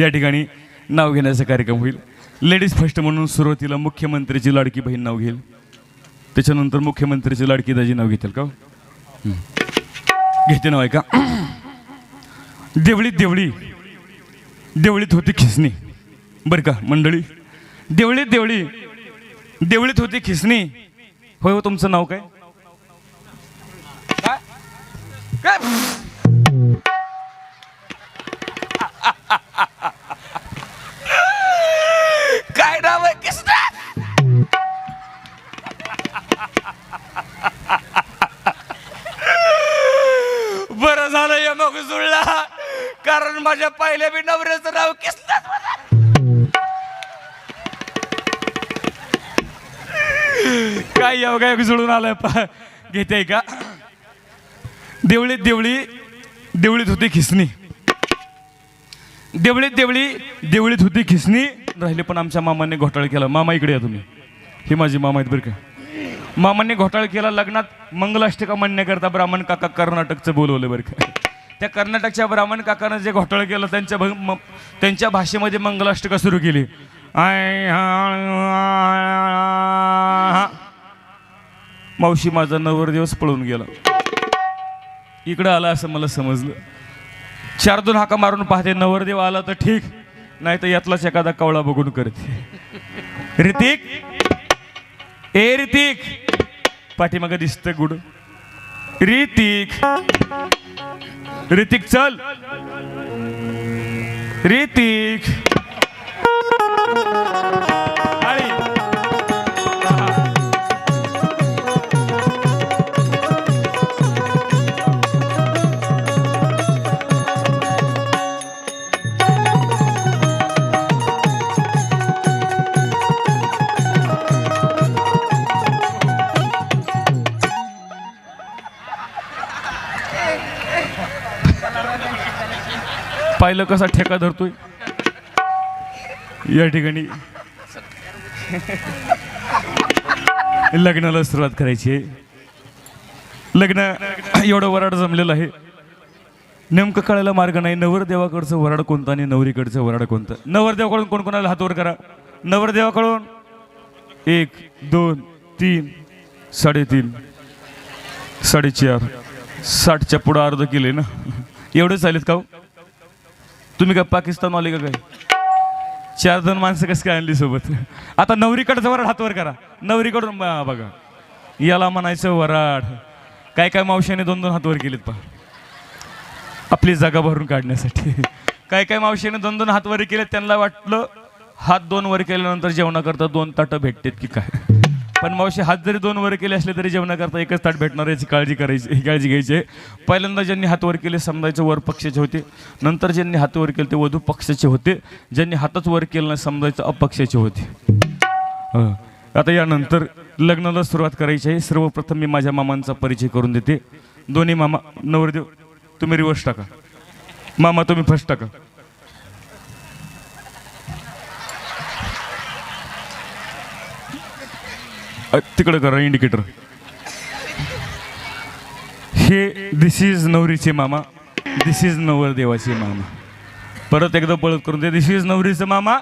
या ठिकाणी नाव घेण्याचा कार्यक्रम होईल. लेडीज फर्स्ट म्हणून सुरुवातीला मुख्यमंत्रीची लाडकी बहीण नाव घेईल. त्याच्यानंतर मुख्यमंत्रीची लाडकी दाजी नाव घेतील का हो? घेते नाव आहे का देवळीत देवळी. देवळीत होती खिसणी. बरं का मंडळी. देवळीत देवळी. देवळीत होती खिसणी. होय हो तुमचं नाव काय? काय? हो काय जुळून आलाय. घेते का? देवळीत देवळी देवळीत होती खिसणी. देवळीत देवळी देवळीत होती खिसणी. राहिले पण आमच्या मामाने घोटाळा केला. मामा इकडे या तुम्ही. हे माझी मामा आहेत बरं का. मामांनी घोटाळा केला लग्नात मंगलाष्टका म्हणण्याकरता ब्राह्मण काका कर्नाटकचं बोलवलं बरं का. त्या कर्नाटकच्या ब्राह्मण काकानं जे घोटाळा केलं त्यांच्या भ- त्यांच्या भाषेमध्ये मंगलाष्टका सुरू केली. आय मावशी माझा नवर दिवस पळून गेला. इकडं आला असं मला समजलं. चार दोन हाका मारून पाहते नवरदेव आला तर ठीक नाही तर यातलाच एखादा कवळा बघून करते. ऋतिक? ए ऋतिक! पाठीमागं दिसतं गुड. ऋतिक! ऋतिक चल. ऋतिक! पाहिलं कसा ठेका धरतोय? या ठिकाणी. लग्नाला सुरुवात करायची आहे. लग्न एवढं वराड जमलेलं आहे. नेमकं कळायला मार्ग नाही. नवरदेवाकडचं वराड कोणतं आणि नवरीकडचं वराड कोणतं? नवरदेवाकडून कोण कोणाला हातवर करा? नवरदेवाकडून? एक दोन तीन साडेतीन साडेचार. साठच्या पुढं अर्ध केले ना? एवढे चालेत का हो? तुम्ही काय पाकिस्तान आले का काय? चार जण माणसं कसं काय आणली सोबत? आता नवरीकडचं वराड हातवर करा. नवरीकडून बघा. याला म्हणायचं वराड. काय काय मावशाने दोन दोन हातवर केलेत पहा. आपली जागा भरून काढण्यासाठी. काय काय मावशीने दोन दोन हात वर केले त्यांना वाटलं हात दोन वर केल्यानंतर जेवणाकरता दोन ताटं भेटतात की काय? पण मावशी हात जरी दोन वर केले असले तरी जेवणाकरता एकच ताट भेटणार याची काळजी करायची ही काळजी घ्यायची आहे. पहिल्यांदा ज्यांनी हात वर केले समजायचं वर पक्षाचे होते. नंतर ज्यांनी हात वर केले ते वधू पक्षाचे होते. ज्यांनी हातच वर केलं नाही समजायचं अपक्षाचे होते. आता यानंतर लग्नाला सुरुवात करायची आहे. सर्वप्रथम मी माझ्या मामांचा परिचय करून देते. दोन्ही मामा नवरदेव तुम्ही रिवर्स टाका. मामा तुम्ही फर्स्ट टाका. तिकडं करा इंडिकेटर हे दिस इज नवरीचे मामा. दिस इज नवरदेवाचे मामा. परत एकदा पळत करून दे. दिस इज नवरीचं मामा.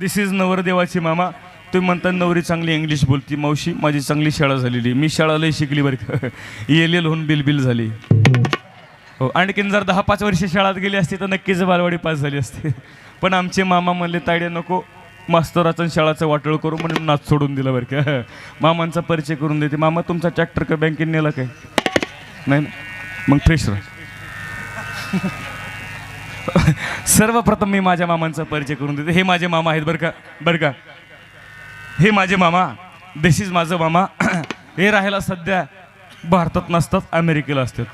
दिस इज नवरदेवाचे मामा. तुम्ही म्हणता नवरी चांगली इंग्लिश बोलती. मावशी माझी चांगली शाळा झालेली. मी शाळालाही शिकली बरं येल एल एल होऊन बिलबिल झाली. हो आणखीन जर दहा पाच वर्ष शाळेत गेली असती तर नक्कीच बालवाडी पास झाली असते. पण आमचे मामा म्हणले तायडे नको. मास्तराचं शाळाचं वाटोळ करू म्हणून नाच सोडून दिला बरं का. मामांचा परिचय करून देते. मामा तुमचा ट्रॅक्टर का बँकेत नेला काय? नाही ना? मग फ्रेश राहा. सर्वप्रथम मी माझ्या मामांचा परिचय करून देते. हे माझे मामा आहेत बरं का? बरं का? हे माझे मामा. दिस इज माझं मामा. हे राहायला सध्या भारतात नसतात अमेरिकेला असतात.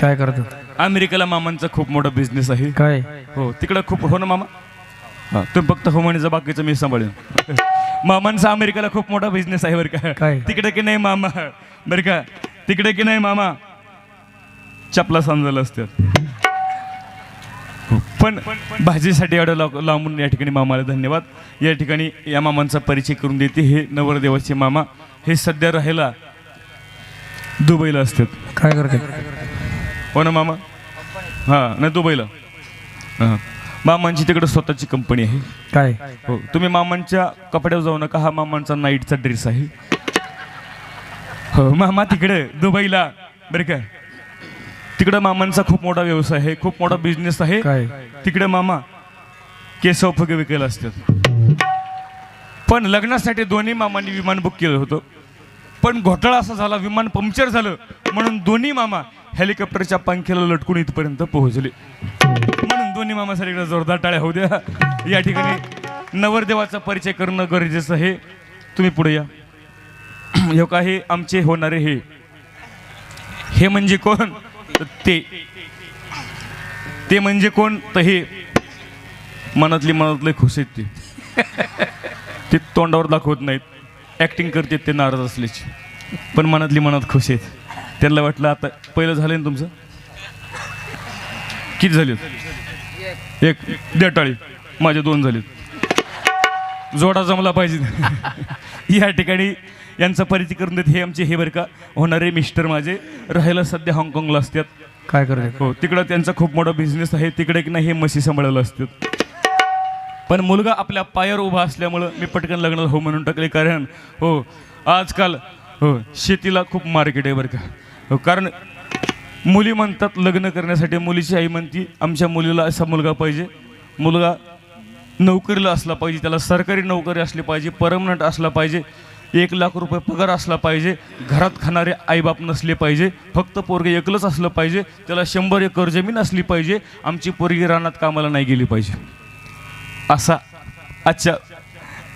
काय करतात? अमेरिकेला मामांचा खूप मोठा बिझनेस आहे. काय? हो तिकडं खूप हो ना मामा? हा तुम्ही फक्त हो म्हणीचं बाकीचं मी सांभाळेन. मामांचा अमेरिकेला खूप मोठा बिझनेस आहे बरं का. काय? तिकडे की नाही मामा? बरं का? तिकडे की नाही मामा? चपला समजायला असतात. पण भाजीसाठी एवढं लाव- लांबून या ठिकाणी मामाला धन्यवाद. या ठिकाणी या मामांचा परिचय करून देते. हे नवरदेवाचे मामा हे सध्या राहायला दुबईला असतात. काय करतात हो ना मामा? हां नाही दुबईला. हां. मामांची तिकडे स्वतःची कंपनी आहे. काय? हो तुम्ही मामांच्या कपड्यावर जाऊ नका. हा मामांचा नाईटचा ड्रेस आहे. हो मामा तिकडे दुबईला. बरं का? तिकडं मामांचा खूप मोठा व्यवसाय आहे खूप मोठा बिझनेस आहे. काय? तिकडे मामा केसव फुगे विकायला असतात. पण लग्नासाठी दोन्ही मामांनी विमान बुक केलं होतं. पण घोटाळा असा झाला विमान पंक्चर झालं. म्हणून दोन्ही मामा हेलिकॉप्टरच्या पंख्याला लटकून इथपर्यंत पोहोचले. दोन्ही मामासाठी जोरदार टाळ्या होऊ द्या. या ठिकाणी नवरदेवाचा परिचय करणं गरजेचं आहे. तुम्ही पुढे या. हे काही आमचे होणारे हे. हे म्हणजे कोण? ते. ते म्हणजे कोण? तर हे. मनातली मनातले खुश आहेत ते. ते तोंडावर दाखवत नाहीत. ॲक्टिंग करतात ते नाराज असल्याची पण मनातली मनात खुश आहेत. त्यांना वाटलं आता पहिलं झालं ना तुमचं? किती झालेत एक द्या टाळी माझे दोन झालेत. जोडा जमला पाहिजे. या ठिकाणी यांचा परिचय करून देत हे आमचे हे बरं का होणारे मिस्टर माझे. राहायला सध्या हाँगकाँगला असतात. काय करते हो तिकडं त्यांचा खूप मोठा बिझनेस आहे. तिकडे की नाही हे म्हशी सांभाळायला असतात. पण मुलगा आपल्या पायावर उभा असल्यामुळं मी पटकन लग्नाला हो म्हणून टाकले. कारण हो आजकाल हो शेतीला खूप मार्केट आहे बरं का. हो कारण मुली म्हणतात लग्न करण्यासाठी मुलीची आई म्हणती आमच्या मुलीला असा मुलगा पाहिजे. मुलगा नोकरीला असला पाहिजे त्याला सरकारी नोकरी असली पाहिजे परमनंट असला पाहिजे एक लाख रुपये पगार असला पाहिजे घरात खाणारे आईबाप नसले पाहिजे फक्त पोरगे एकलंच असलं पाहिजे त्याला शंभर एकर जमीन असली पाहिजे आमची पोरगी रानात कामाला नाही गेली पाहिजे. असा आजच्या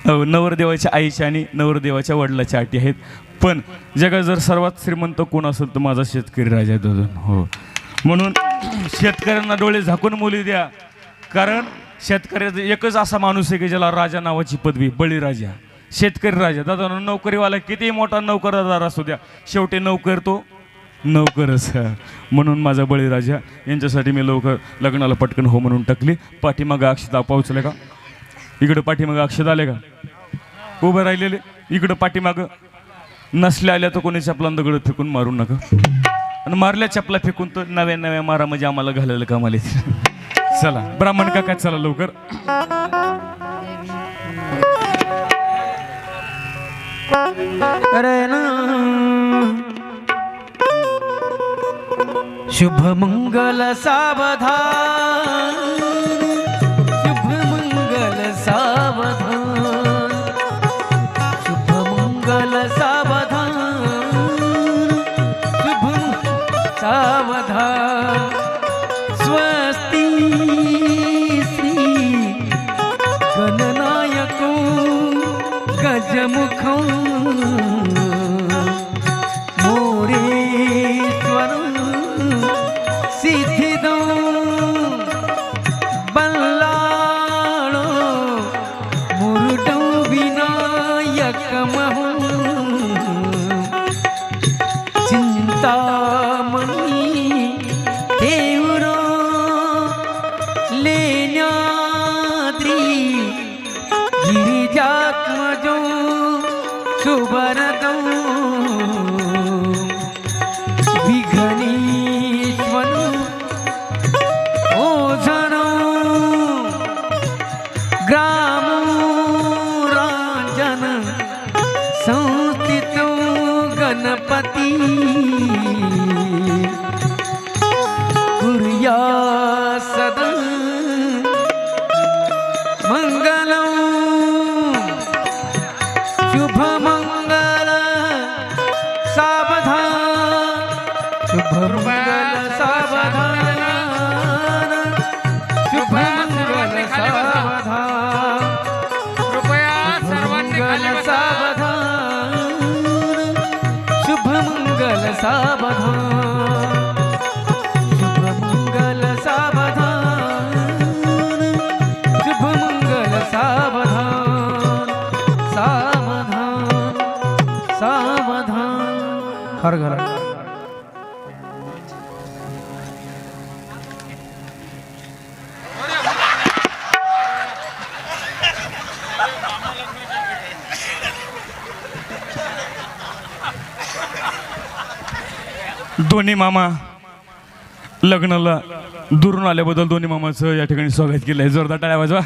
नवरदेवाच्या आईच्या आणि नवरदेवाच्या वडिलाच्या अटी आहेत. पण जगात जर सर्वात श्रीमंत कोण असेल तर माझा शेतकरी राजा आहे हो. म्हणून शेतकऱ्यांना डोळे झाकून मुली द्या. कारण शेतकऱ्याचा एकच असा माणूस आहे की ज्याला राजा नावाची पदवी बळीराजा. शेतकरी राजा. दादा नोकरीवाला किती मोठा नोकरदार असू द्या शेवटी नोकर तो नोकरच. म्हणून माझा बळीराजा यांच्यासाठी मी लवकर लग्नाला पटकन हो म्हणून टाकली. पाठीमागं अक्षता पोहोचले का? इकडं पाठीमागं अक्षत आले का? उभं राहिलेले इकडं पाठीमागं. नसल्या आल्या तर कोणी चपला दगड फेकून मारू नका. आणि मारल्या चपला फेकून तर नव्या नव्या मारा म्हणजे आम्हाला घालायला कामाला चला ब्राह्मण काका चला लवकर. अरे ना. शुभ मंगल सावधान. विनायकमहो हर घर दोन्ही मामा लग्नाला दुरून आल्याबद्दल दोन्ही मामाचं या ठिकाणी स्वागत केलं आहे जोरदार टाळ्या वाजवा.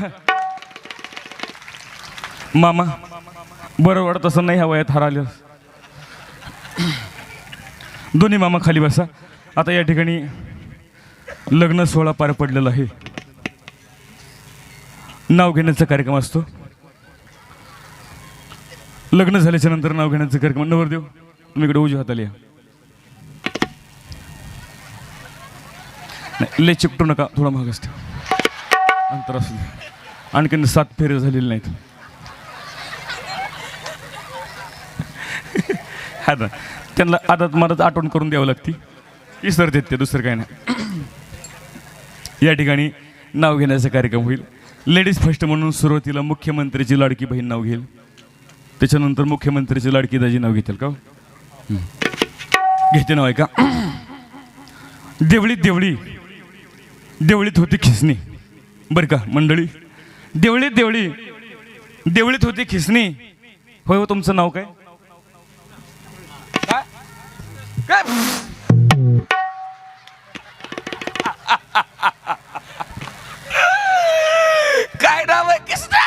मामा बरं वाटत असं नाही ह्या वयात हरालं आलं दोन्ही मामा खाली बसा. आता या ठिकाणी लग्न सोहळा पार पडलेला आहे. नाव घेण्याचा कार्यक्रम असतो. लग्न झाल्याच्यानंतर नाव घेण्याचा कार्यक्रम. नवरदेव तुम्ही इकडे उजव्या हाताला या. नाही लय चिकटू नका थोडा महाग असतो. अंतर असू आणखीन सात फेरे झालेले नाहीत. हा त्यांना आदत मदत आठवण करून द्यावं लागती. विसरतात ते दुसरं काय नाही. या ठिकाणी नाव घेण्याचा कार्यक्रम होईल. लेडीज फर्स्ट म्हणून सुरुवातीला मुख्यमंत्रीची लाडकी बहीण नाव घेईल. त्याच्यानंतर मुख्यमंत्र्याची लाडकी दाजी नाव घेतील का हो? घेते नाव आहे का देवळीत देवळी. देवळीत होती खिसणी. बरं का मंडळी. देवळीत देवळी. देवळीत होती खिसणी. होय हो तुमचं नाव काय? काय? नाव आहे? कृष्णा?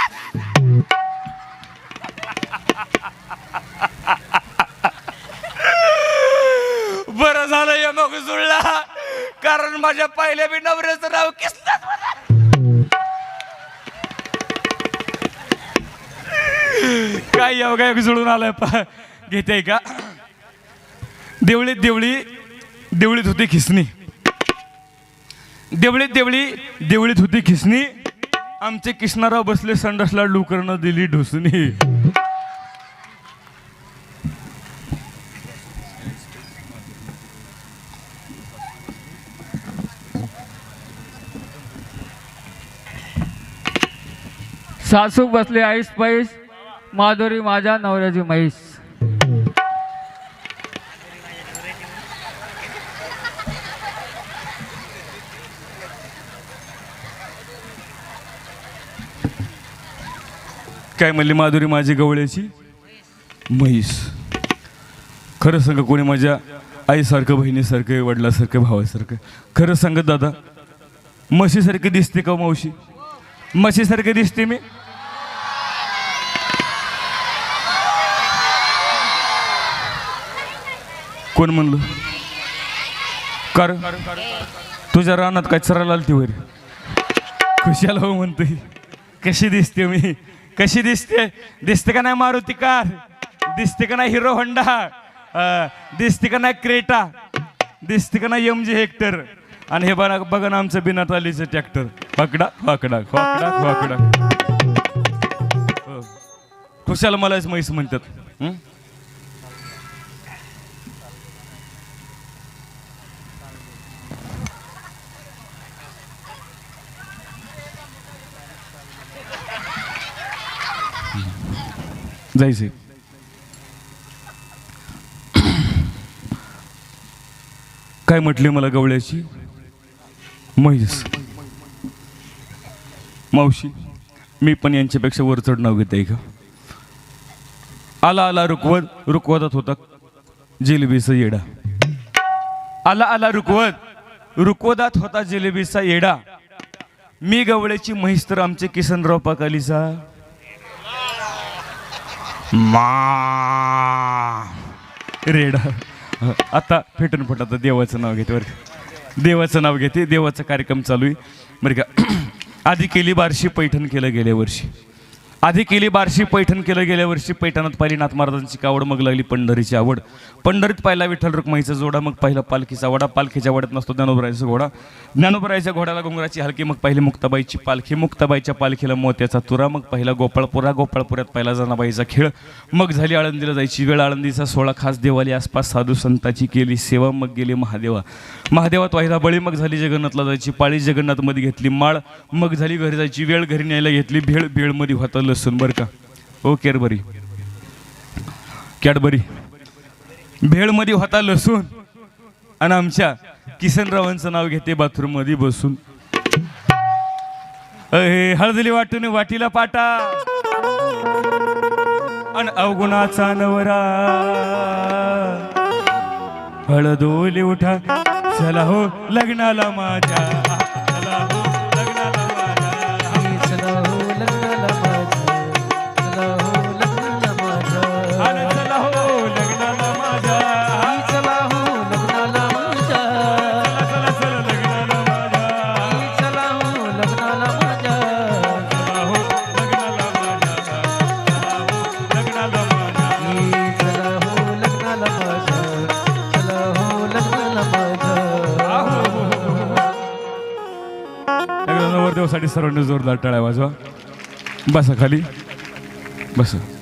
बरं झालं या मग जुळला. कारण माझ्या पहिल्या बी नवऱ्याचं नाव कृष्णा. काय योगा योग जुळून आलाय? घेते का? देवळीत देवळी देवळीत होती खिसणी. देवळीत देवळी देवळीत होती खिसणी. आमचे कृष्णाराव बसले संडासला डुकरनं दिली ढुसणी. सासूक बसले आईस पैस माधुरी माझ्या नवऱ्याची म्हैस. काय म्हणली माधुरी माझी गवळ्याची? म्हैस. खरं सांग कोणी माझ्या आईसारखं बहिणीसारखं वडिलासारखं भावासारखं? खरं सांगत दादा म्हशीसारखी दिसते का हो मावशी? म्हशीसारखी दिसते मी. कोण म्हणलं? कारण? तुझ्या रानात काय चरायला आलती वर? खुशाला हो म्हणतोय? कशी दिसते मी? कशी दिसते? दिसते का नाही मारुती कार? दिसते का नाही हिरो होंडा? दिसते का नाही क्रेटा? दिसते का नाही एम जी हेक्टर? आणि हे बघा बघा ना आमचं बिना तालीचं ट्रॅक्टर. वाकडा वाकडा वाकडा वाकडा हो. मलाच म्हैस म्हणतात. जायचे काय म्हटले मला गवळ्याची? म्हैस मावशी मी पण यांच्यापेक्षा वरचढ नाव घेत आहे का आला आला रुकवत रुकवतात होता. जिलेबीचा येडा. आला आला रुकवत. रुकवदात होता जिलेबीचा येडा. मी गवळ्याची म्हैस तर आमचे किसनराव पाकालीचा. मा. रेडा. आता फेटून फुट आता देवाचं नाव घेते बरं देवाचं नाव घेते देवाचा कार्यक्रम चालू आहे. बरं का. आधी केली बारशी पैठण केलं गेल्या वर्षी. आधी केली बारशी पैठण केलं गेल्या वर्षी. पैठणात पाहिली नाथ महाराजांची कावड मग लागली पंढरीची आवड. पंढरीत पाहिला विठ्ठल रुक्माईचा जोडा मग पाहिला पालखीचा वडा. पालखीच्या वड्यात नसतो ज्ञानोबरायचा घोडा. ज्ञानोबरायच्या घोड्याला घुंगराची हलकी मग पाहिली मुक्ताबाईची पालखी. मुक्ताबाईच्या पालखीला मोत्याचा तुरा मग पहिला गोपाळपुरा. गोपाळपुऱ्यात पहिला जनाबाईचा खेळ. मग झाली आळंदीला जायची वेळ. आळंदीचा सोळा खास देवाली आसपास साधू संताची केली सेवा मग गेली महादेवा. महादेवात वाहिला बळी मग झाली जगन्नाथला जायची पाळी. जगन्नाथमध्ये घेतली माळ मग झाली घरी जायची वेळ घरी न्यायला घेतली भेळ. भेळमध्ये होतं लसूण बरं का? हो, ओ कॅडबरी कॅडबरी. भेळमध्ये होता लसूण. आणि आमच्या किसनरावांचं नाव घेते बाथरूममध्ये बसून. अहे हळदली वाटून वाटीला पाटा. अन अवगुणाचा नवरा. हळदोली उठा. चला हो लग्नाला माझ्या. सर्वांनी जोरदार टाळ्या वाजवा. बसा खाली. बसा.